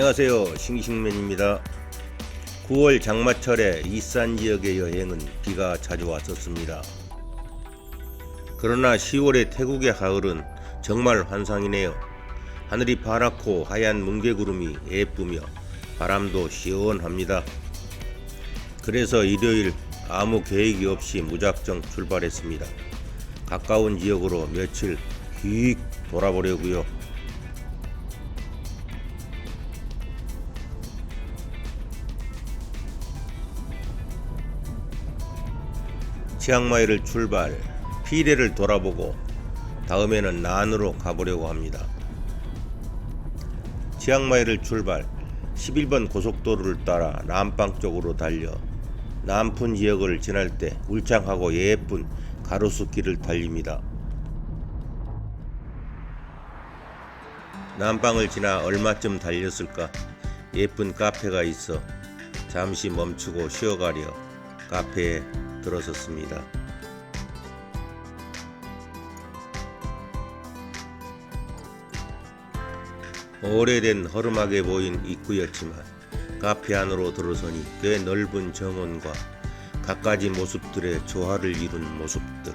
안녕하세요. 싱싱맨입니다. 9월 장마철에 이산 지역의 여행은 비가 자주 왔었습니다. 그러나 10월의 태국의 가을은 정말 환상이네요. 하늘이 파랗고 하얀 뭉게구름이 예쁘며 바람도 시원합니다. 그래서 일요일 아무 계획이 없이 무작정 출발했습니다. 가까운 지역으로 며칠 휙 돌아보려고요. 치앙마이를 출발, 피레를 돌아보고 다음에는 난으로 가보려고 합니다. 치앙마이를 출발, 11번 고속도로를 따라 남방 쪽으로 달려 남푼 지역을 지날 때 울창하고 예쁜 가로수길을 달립니다. 남방을 지나 얼마쯤 달렸을까? 예쁜 카페가 있어 잠시 멈추고 쉬어가려 카페에 들어섰습니다. 오래된 허름하게 보인 입구였지만 카페 안으로 들어서니 꽤 넓은 정원과 갖가지 모습들의 조화를 이룬 모습들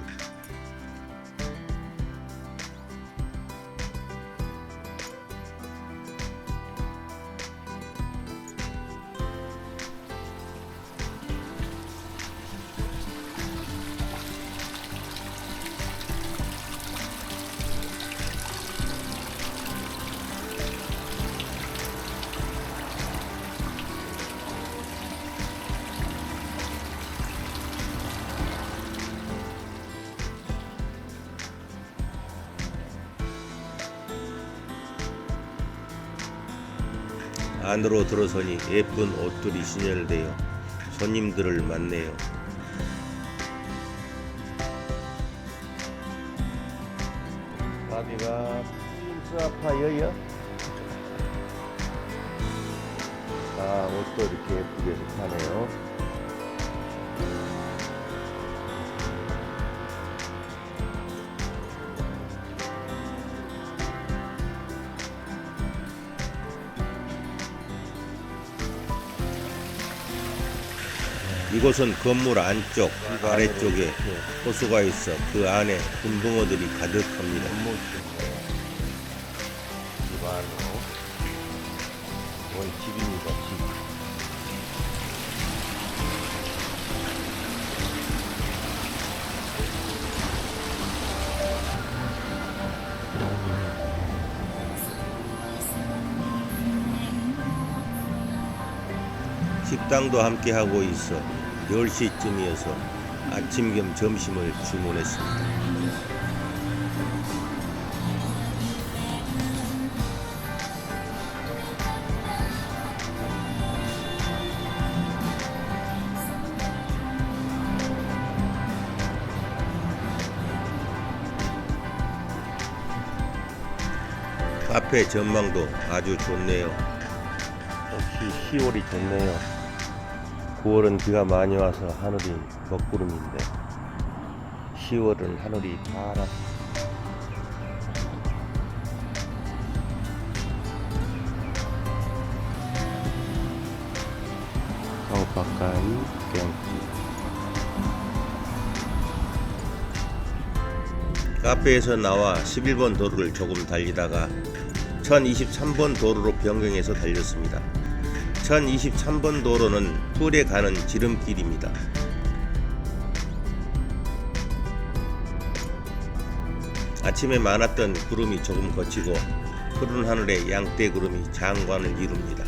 안으로 들어서니 예쁜 옷들이 진열되어 손님들을 만네요. 바비가 프린스아파여요? 아 옷도 이렇게 예쁘게 파네요. 이곳은 건물 안쪽 아래쪽에 호수가 있어 그 안에 금붕어들이 가득합니다. 식당도 함께 하고 있어 10시쯤이어서 아침 겸 점심을 주문했습니다. 카페 전망도 아주 좋네요. 역시 10월이 좋네요. 9월은 비가 많이 와서 하늘이 먹구름인데 10월은 하늘이 파랗. 가까이 경치. 카페에서 나와 11번 도로를 조금 달리다가 1023번 도로로 변경해서 달렸습니다. 1023번 도로는 풀에 가는 지름길입니다. 아침에 많았던 구름이 조금 거치고 푸른 하늘에 양떼 구름이 장관을 이룹니다.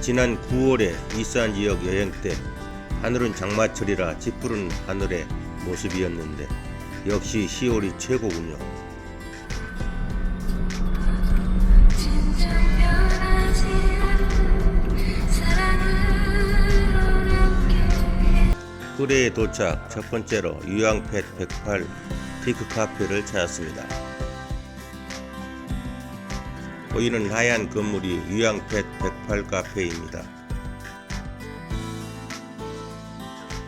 지난 9월에 이산 지역 여행 때 하늘은 장마철이라 짙푸른 하늘의 모습이었는데 역시 10월이 최고군요. 후레에 도착 첫 번째로 유양펫 108 티크 카페를 찾았습니다. 보이는 하얀 건물이 유양펫 108 카페입니다.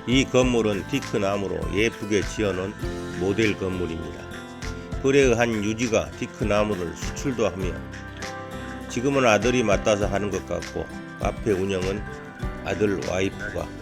이 건물은 티크 나무로 예쁘게 지어놓은 모델 건물입니다. 불에 한 유지가 티크 나무를 수출도 하며 지금은 아들이 맡아서 하는 것 같고 카페 운영은 아들 와이프가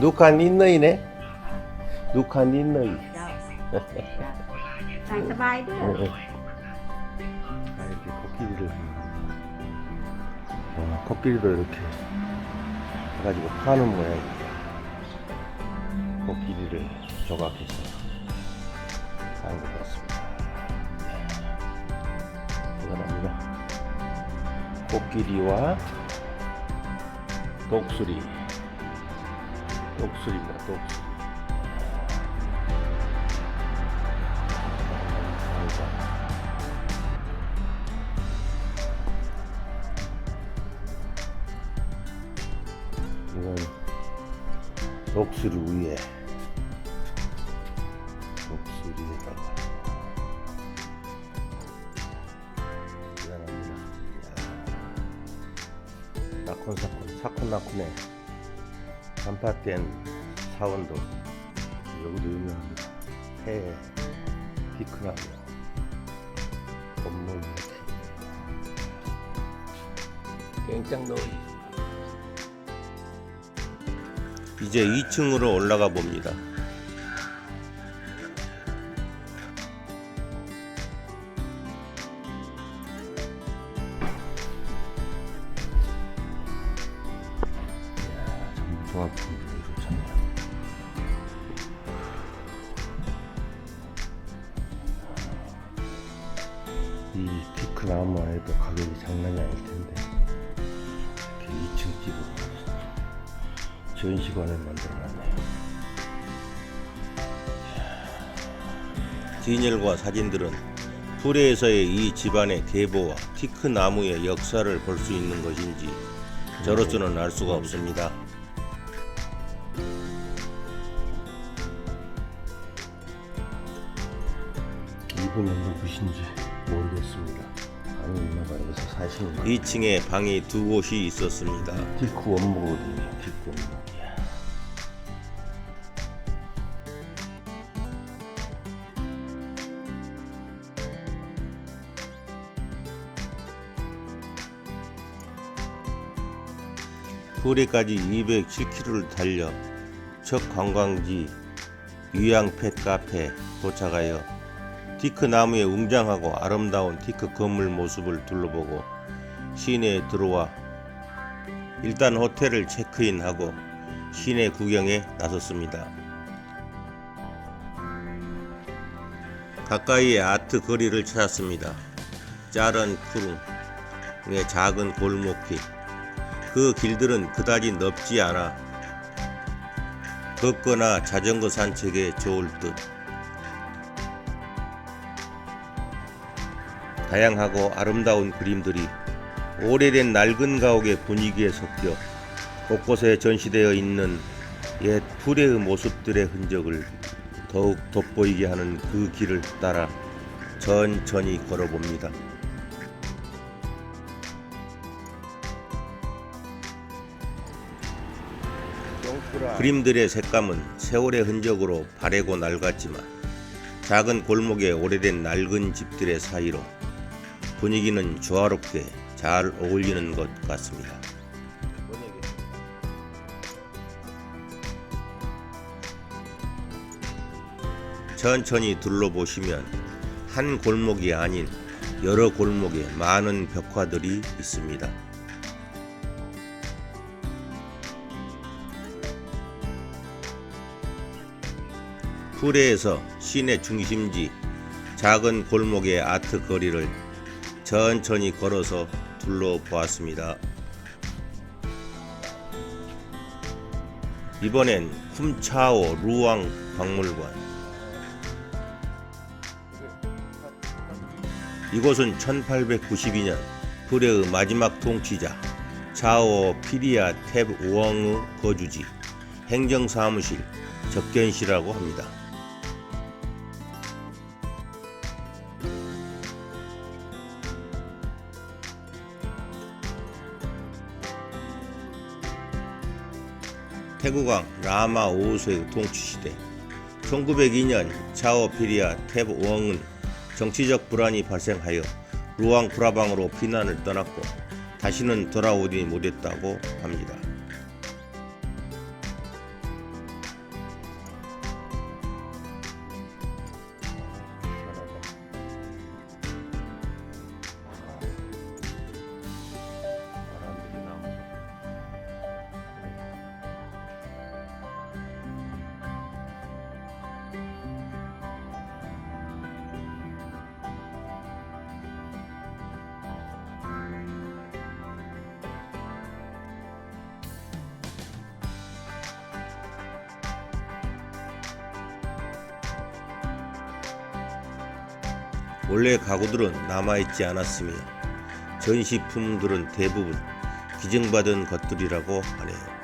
누칸 있너이네 누칸 있너이 ใส่สบายเด้วย 아, 이렇게 코끼리를 와, 코끼리도 이렇게 해가지고 파는 모양이에요 코끼리를 조각해서 한 것 같습니다 대단합니다 코끼리와 독수리 독수리입니다 독수리. 이건 독수리 위에 단팥된 사원도 여기도 유명합니다. 폐 피크나무 건물 깽짱놀이 이제 2층으로 올라가 봅니다. 진열과 사진들은 풀에서의 이 집안의 계보와 티크 나무의 역사를 볼 수 있는 것인지 저로서는 알 수가 없습니다. 이분은 누구신지 모르겠습니다. 방이 있나 봐 여기서 사시는 거. 2층에 방이 두 곳이 있었습니다. 티크 원목거든요. 티크 원목. 후레까지 207km를 달려 첫 관광지 유양펫 카페 도착하여 티크 나무의 웅장하고 아름다운 티크 건물 모습을 둘러보고 시내에 들어와 일단 호텔을 체크인하고 시내 구경에 나섰습니다. 가까이에 아트 거리를 찾았습니다. 짜른 푸릉의 작은 골목길. 그 길들은 그다지 넓지 않아 걷거나 자전거 산책에 좋을 듯. 다양하고 아름다운 그림들이 오래된 낡은 가옥의 분위기에 섞여 곳곳에 전시되어 있는 옛 풀의 모습들의 흔적을 더욱 돋보이게 하는 그 길을 따라 천천히 걸어봅니다. 그림들의 색감은 세월의 흔적으로 바래고 낡았지만 작은 골목의 오래된 낡은 집들의 사이로 분위기는 조화롭게 잘 어울리는 것 같습니다. 천천히 둘러보시면 한 골목이 아닌 여러 골목에 많은 벽화들이 있습니다. 풀에에서 시내 중심지 작은 골목의 아트 거리를 천천히 걸어서 둘러보았습니다. 이번엔 쿰차오 루앙 박물관 이곳은 1892년 불의 마지막 통치자 자오 피리아 탭 우엉의 거주지 행정사무실 접견시라고 합니다. 태국왕 라마 5세의 통치시대 1902년 차오 피리아 탭 우엉은 정치적 불안이 발생하여 루앙 프라방으로 피난을 떠났고 다시는 돌아오지 못했다고 합니다. 원래 가구들은 남아있지 않았으며 전시품들은 대부분 기증받은 것들이라고 하네요.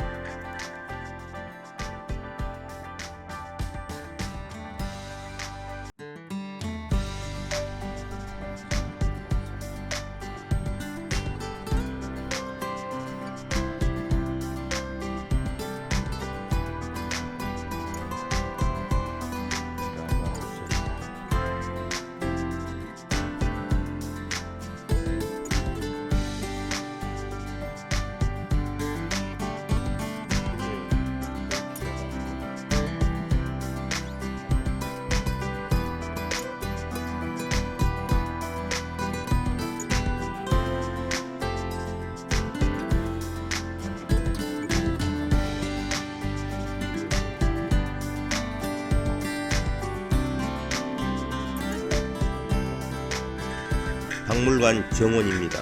박물관 정원입니다.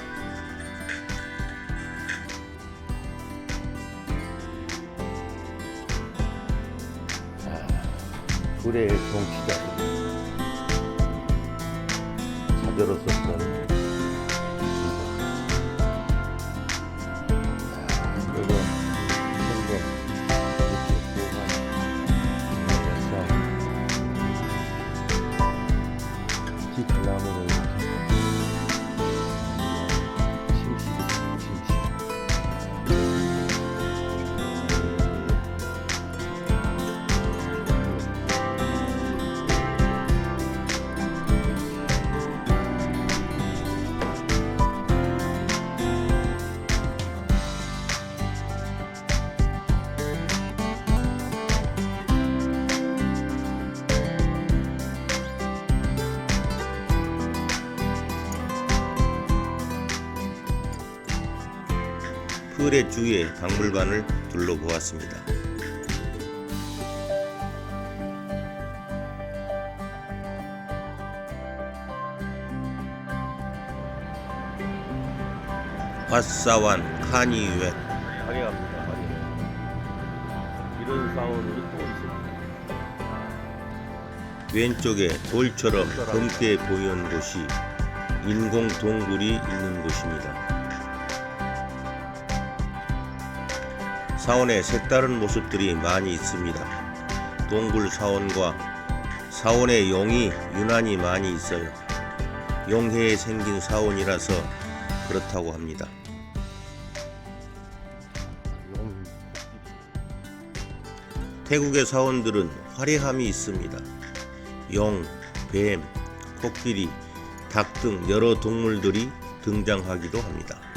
불의 정치자 풀의 주위의 박물관을 둘러보았습니다. 왓사완 카니웨 화려합니다. 화려. 이런 사원이 또 있습니다. 왼쪽에 돌처럼 검게 보이는 곳이 인공 동굴이 있는 곳입니다. 사원에 색다른 모습들이 많이 있습니다. 동굴 사원과 사원의 용이 유난히 많이 있어요. 용해에 생긴 사원이라서 그렇다고 합니다. 태국의 사원들은 화려함이 있습니다. 용, 뱀, 코끼리, 닭 등 여러 동물들이 등장하기도 합니다.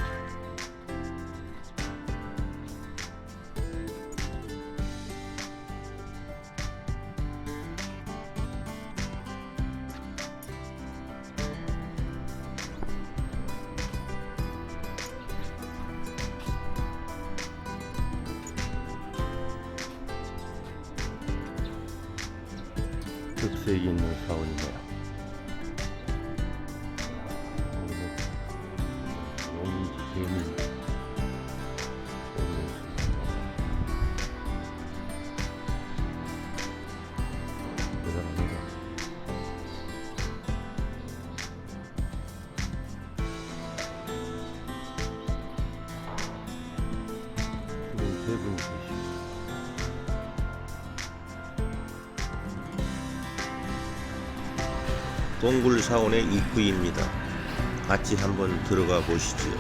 동굴 사원의 입구입니다. 같이 한번 들어가 보시죠.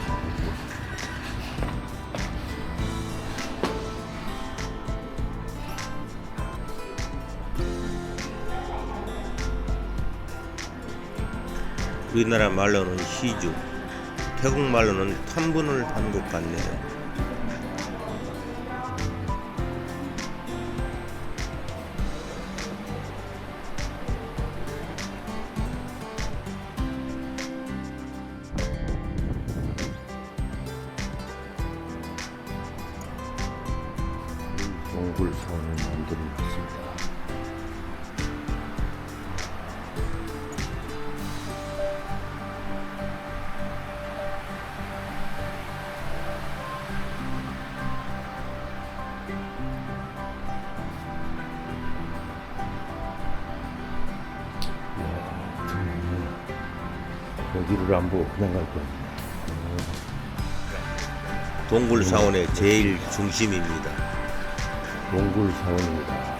우리나라 말로는 시주, 태국 말로는 탐분을 한 것 같네요. 여기를 안 보고 그냥 갈 거야. 동굴 사원의 제일 중심입니다. 동굴 사원입니다.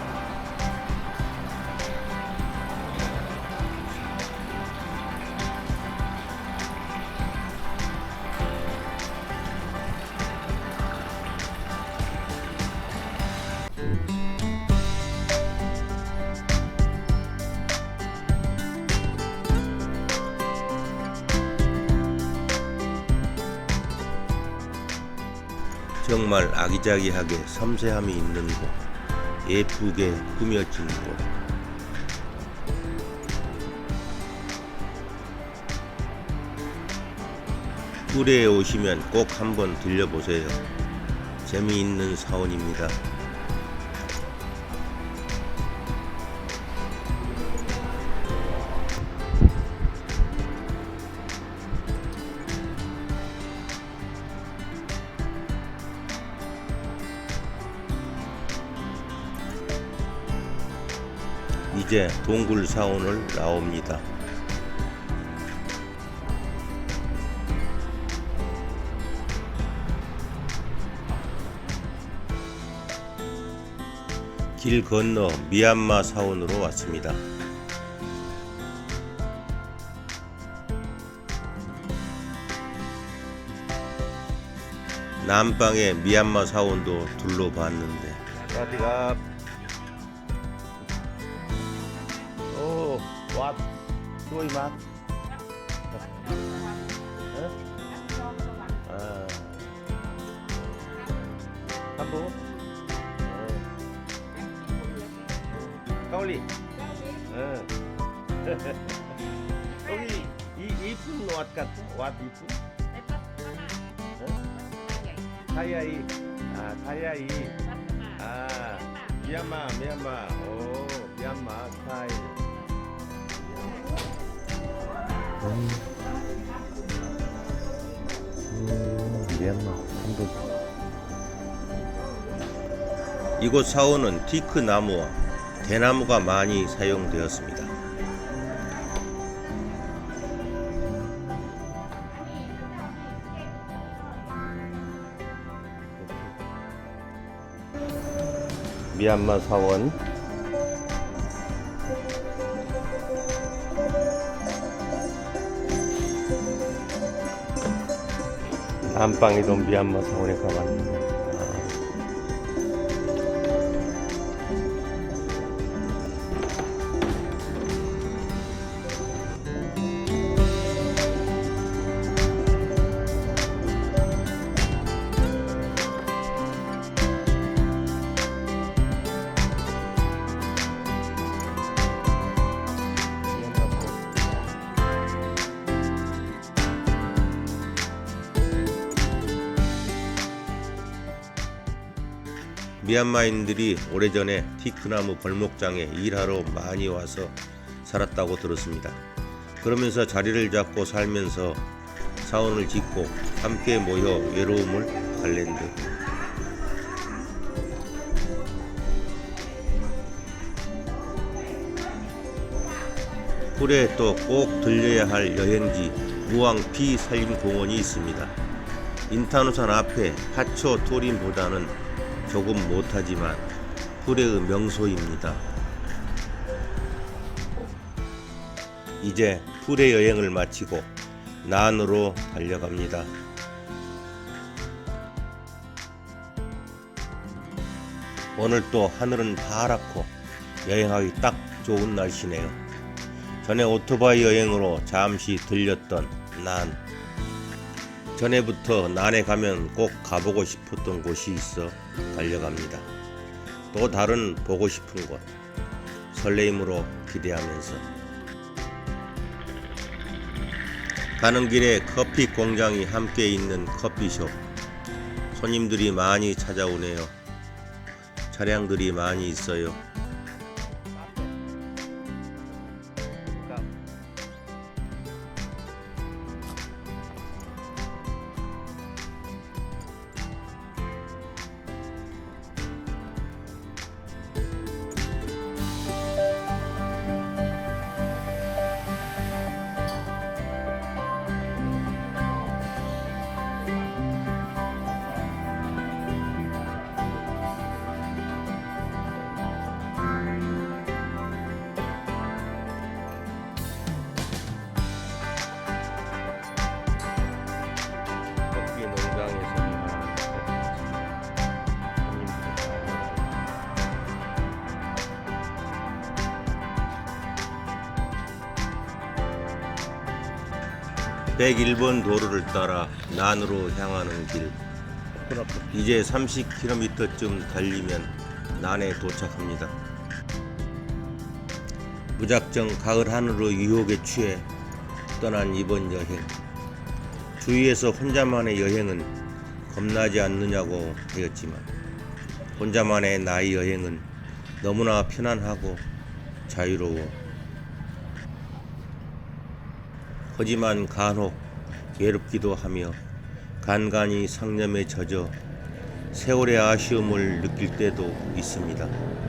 아기자기하게 섬세함이 있는 곳, 예쁘게 꾸며진 곳. 꿀에 오시면 꼭 한번 들려보세요. 재미있는 사원입니다. 이제 동굴 사원을 나옵니다. 길 건너 미얀마 사원으로 왔습니다. 남방의 미얀마 사원도 둘러봤는데 또이 맛. 아, 한국. 가올리. 어. 여기 이 이쁜 왓 같아. 왓 이쁜. 타이아 스타일. 미얀마 한국. 이곳 사원은 티크 나무와 대나무가 많이 사용되었습니다. 미얀마 사원 안방에도 미얀마 사원에 가봤 미얀마인들이 오래전에 티크나무 벌목장에 일하러 많이 와서 살았다고 들었습니다. 그러면서 자리를 잡고 살면서 사원을 짓고 함께 모여 외로움을 달랜 듯. 꿀에 또 꼭 들려야 할 여행지 무왕 피살림공원이 있습니다. 인타누산 앞에 하초 토린보다는 조금 못하지만 불의 명소입니다. 이제 풀의 여행을 마치고 난으로 달려갑니다. 오늘 또 하늘은 파랗고 여행하기 딱 좋은 날씨네요. 전에 오토바이 여행으로 잠시 들렸던 난. 전에부터 난에 가면 꼭 가보고 싶었던 곳이 있어 달려갑니다. 또 다른 보고 싶은 곳. 설레임으로 기대하면서. 가는 길에 커피 공장이 함께 있는 커피숍. 손님들이 많이 찾아오네요. 차량들이 많이 있어요. 101번 도로를 따라 난으로 향하는 길. 이제 30km쯤 달리면 난에 도착합니다. 무작정 가을 하늘의 유혹에 취해 떠난 이번 여행. 주위에서 혼자만의 여행은 겁나지 않느냐고 하였지만 혼자만의 나의 여행은 너무나 편안하고 자유로워. 하지만 간혹 외롭기도 하며 간간히 상념에 젖어 세월의 아쉬움을 느낄 때도 있습니다.